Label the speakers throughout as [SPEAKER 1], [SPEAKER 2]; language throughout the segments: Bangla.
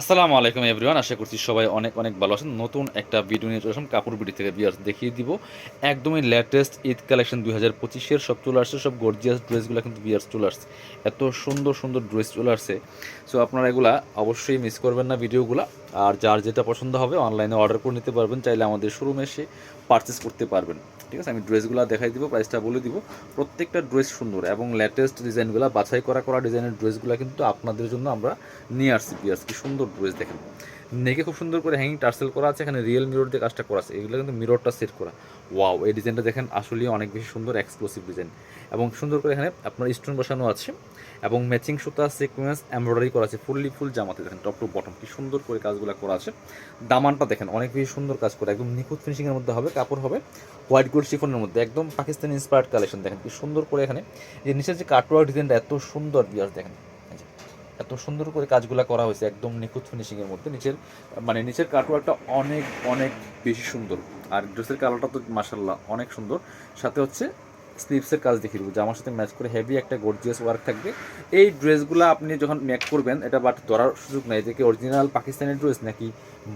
[SPEAKER 1] আসসালামু আলাইকুম এভরিওয়ান, আশা করছি সবাই অনেক অনেক ভালো আছেন। নতুন একটা ভিডিও নিয়ে চলে আসলাম কাপড় বিডি থেকে। বিয়ার্স দেখিয়ে দিব একদমই লেটেস্ট ঈদ কালেকশন দুই হাজার পঁচিশের, সব চলে আসছে, সব গর্জিয়াস ড্রেসগুলো কিন্তু বিয়ার্স চলে আসছে। এত সুন্দর সুন্দর ড্রেস চলে আসছে। সো আপনারা এগুলা অবশ্যই মিস করবেন না ভিডিওগুলো আর যার যেটা পছন্দ হবে অনলাইনে অর্ডার করে নিতে পারবেন, চাইলে আমাদের শোরুমে এসে পারচেস করতে পারবেন। ঠিক আছে? আমি ড্রেসগুলো দেখাই দিব প্রাইসটা বলে দিব। প্রত্যেকটা ড্রেস সুন্দর এবং লেটেস্ট ডিজাইনগুলো বাছাই করা করা ডিজাইনের ড্রেসগুলো কিন্তু আপনাদের জন্য আমরা নিয়ে আসছি কি সুন্দর ড্রেস দেখেন। নেকে খুব সুন্দর করে হ্যাঙ্গিং টার্সেল করা আছে, এখানে রিয়েল মিরর দিয়ে কাজটা করা আছে। এগুলো কিন্তু মিররটা সেট করা। ওয়াও এই ডিজাইনটা দেখেন আসলেই অনেক বেশি সুন্দর এক্সক্লুসিভ ডিজাইন এবং সুন্দর করে এখানে আপনার স্টোন বসানো আছে এবং ম্যাচিং সুতা সিকোয়েন্স এমব্রয়ডারি করা আছে ফুললি ফুল জামাতে। দেখেন টপ টু বটম কি সুন্দর করে কাজগুলো করা আছে। দামানটা দেখেন অনেক বেশি সুন্দর কাজ করে, একদম নিখুঁত ফিনিশিংয়ের মধ্যে হবে, কাপড় হবে হোয়াইট গোল্ড শিফনের মধ্যে, একদম পাকিস্তানি ইন্সপায়ার্ড কালেকশন দেখেন কি সুন্দর করে এখানে যে নিচের যে কাটওয়ার্ক ডিজাইনটা এত সুন্দর বিয়ার দেখেন। এত সুন্দর করে কাজগুলো করা হয়েছে, একদম নিখুঁত ফিনিশিংয়ের মধ্যে। নিচের মানে নিচের কাটওয়ার্কটা অনেক অনেক বেশি সুন্দর। আর ড্রেসের কালারটা তো মাসাল্লাহ অনেক সুন্দর। সাথে হচ্ছে স্লিভসের কাজ দেখিয়ে দেবো জামার সাথে ম্যাচ করে হেভি একটা গর্জিয়াস ওয়ার্ক থাকবে। এই ড্রেসগুলো আপনি যখন ম্যাক করবেন, এটা বাট ধরার সুযোগ নাই, যে কি অরিজিনাল পাকিস্তানি ড্রেস নাকি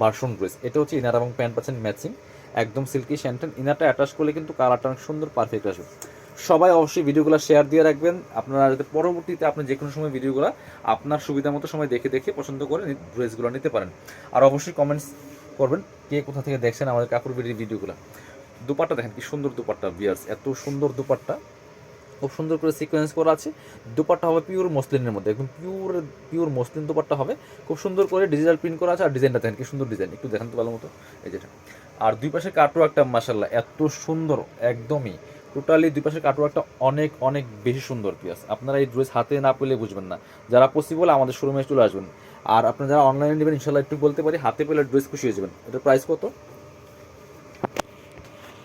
[SPEAKER 1] বার্সন ড্রেস এটা হচ্ছে ইনার এবং প্যান্ট পাচ্ছেন ম্যাচিং একদম সিল্কি শ্যান্টেন ইনারটা অ্যাটাচ করলে কিন্তু কালারটা অনেক সুন্দর পারফেক্ট আসবে। সবাই অবশ্যই ভিডিওগুলো শেয়ার দিয়ে রাখবেন। আপনারা যাতে পরবর্তীতে আপনি যে কোনো সময় ভিডিওগুলো আপনার সুবিধা মতো সময় দেখে দেখে পছন্দ করে ড্রেসগুলো নিতে পারেন। আর অবশ্যই কমেন্টস করবেন, কে কোথা থেকে দেখছেন আমাদের কাপড় বিড়ির ভিডিওগুলো। দুপাট্টা দেখেন কি সুন্দর দুপাট্টা বিয়ার্স এত সুন্দর দুপাট্টা। খুব সুন্দর করে সিকোয়েন্স করা আছে। দুপাট্টা হবে পিওর মসলিনের মধ্যে। একদম পিওর পিওর মসলিন দুপাট্টা হবে। খুব সুন্দর করে ডিজিটাল প্রিন্ট করা আছে। আর ডিজাইনটা দেখেন কি সুন্দর ডিজাইন একটু দেখান তো ভালো মতো। এই যেটা আর দুই পাশে কাটও একটা মাসাল্লাহ এত সুন্দর, একদমই টোটালি দুই পাশের কাটওয়ার্কটা অনেক অনেক বেশি সুন্দর পিয়াস আপনারা এই ড্রেস হাতে না পেলে বুঝবেন না। যারা পসিবল আমাদের শোরুমে চলে আসবেন। আর আপনারা যারা অনলাইনে নেবেন ইনশাল্লাহ একটু বলতে পারি, হাতে পেলে ড্রেস খুশি হয়ে যাবেন। এটার প্রাইস কত?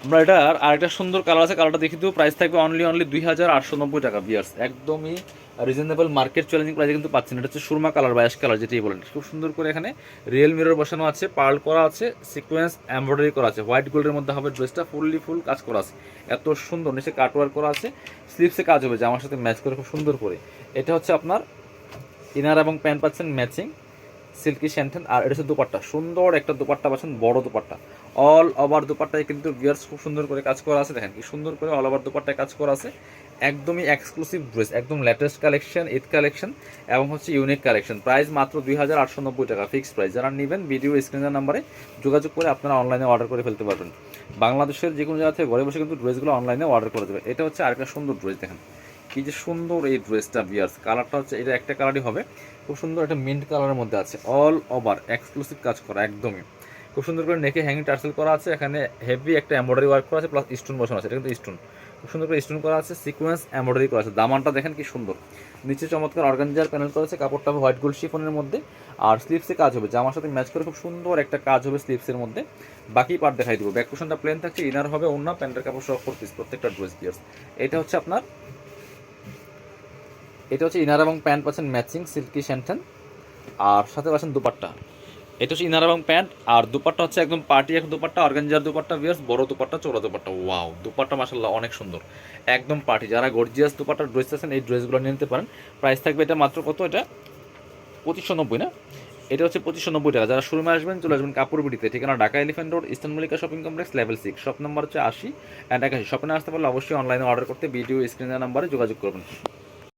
[SPEAKER 1] আমরা এটার আরেকটা সুন্দর কালার আছে কালারটা দেখে দেবো। প্রাইস থাকবে অনলি অনলি দুই হাজার আটশো নব্বই টাকা বিয়ার্স একদমই রিজনেবল মার্কেট চ্যালেঞ্জিং প্রাইসে কিন্তু পাচ্ছেন। এটা হচ্ছে সুরমা কালার বা কালার যেটাই বলেন। খুব সুন্দর করে এখানে রিয়েল মিরর বসানো আছে পার্ল করা আছে সিকোয়েন্স এমব্রয়ডারি করা আছে। হোয়াইট গোল্ডের মধ্যে হবে ড্রেসটা ফুললি ফুল কাজ করা আছে। এত সুন্দর, নিচে কাটওয়ার করা আছে স্লিপসে কাজ হবে যে আমার সাথে ম্যাচ করে খুব সুন্দর করে। এটা হচ্ছে আপনার ইনার এবং প্যান্ট পাচ্ছেন ম্যাচিং সিল্কি শ্যান্টেন আর এটা হচ্ছে দুপাট্টা। সুন্দর একটা দুপাট্টা পাচ্ছেন, বড় দুপাট্টা। অল ওভার দুপাট্টায় কিন্তু গিয়ার্স খুব সুন্দর করে কাজ করা আছে, দেখেন কি সুন্দর করে অল ওভার দুপাট্টায় কাজ করা আছে। একদমই এক্সক্লুসিভ ড্রেস একদম লেটেস্ট কালেকশন ঈদ কালেকশন এবং হচ্ছে ইউনিক কালেকশন প্রাইস মাত্র দুই হাজার আটশো নব্বই টাকা ফিক্সড প্রাইস যারা নেবেন ভিডিও স্ক্রিনের নাম্বারে যোগাযোগ করে আপনারা অনলাইনে অর্ডার করে ফেলতে পারবেন। বাংলাদেশের যে কোনো জায়গা থেকে ঘরে বসে কিন্তু ড্রেসগুলো অনলাইনে অর্ডার করে দেবে। এটা হচ্ছে আরেকটা সুন্দর ড্রেস দেখেন। কি যে সুন্দর এই ড্রেসটা বিয়ার্স কালারটা হচ্ছে, এটা একটা কালারই হবে। খুব সুন্দর একটা মিন্ট কালারের মধ্যে আছে। অল ওভার এক্সক্লুসিভ কাজ করা, একদমই। খুব সুন্দর করে নেকে হ্যাঙ্গিং টার্সেল করা আছে, এখানে হেভি একটা এমব্রয়ডারি ওয়ার্ক করা আছে প্লাস স্টোন বসানো আছে। এটা কিন্তু স্টোন খুব সুন্দর করে স্টোন করা আছে সিকোয়েন্স এমব্রয়ডারি করা আছে। দামানটা দেখেন কি সুন্দর। নিচে চমৎকার অর্গানজার প্যানেল করা আছে, কাপড়টা হবে হোয়াইট গোল্ড শিফনের মধ্যে। আর স্লিপসে কাজ হবে। জামার সাথে ম্যাচ করে খুব সুন্দর একটা কাজ হবে স্লিপসের মধ্যে। বাকি পার্ট দেখাই দেবো। ব্যাক পোশনটা প্লেন থাকছে ইনার হবে অন্য প্যান্টের কাপড় ফোর পিস প্রত্যেকটা ড্রেস পিয়ার্স এটা হচ্ছে আপনার এটা হচ্ছে ইনার এবং প্যান্ট পাচ্ছেন ম্যাচিং সিল্কি শ্যান্টেন আর সাথে পাচ্ছেন দুপাট্টা। এটা হচ্ছে ইনার এবং প্যান্ট, আর দুপাট্টা হচ্ছে একদম পার্টি এক দুপাট্টা, অর্গানজার দুপাট্টা, বিয়ার্স, বড় দুপাট্টা চোরা দুপাট্টা। ওয়াও, দুপাট্টা মাসাল্লাহ অনেক সুন্দর। একদম পার্টি। যারা গর্জিয়াস দুপাট্টা ড্রেস আছেন এই ড্রেসগুলো নিয়ে নিতে পারেন। প্রাইস থাকবে এটা মাত্র কত এটা? পঁচিশশো নব্বই, না? এটা হচ্ছে পঁচিশশো নব্বই টাকা। যারা শোরুমে আসবেন, চলে আসবেন কাপড় বিটিতে ঠিকানা Dhaka Elephant Road, Eastern Mallika shopping complex, level six. Shop number হচ্ছে আশি অ্যান্ড একাশি। শপিংয়ে আসতে পারলে অবশ্যই অনলাইনে অর্ডার করতে, ভিডিও স্ক্রিনের নাম্বারে যোগাযোগ করবেন।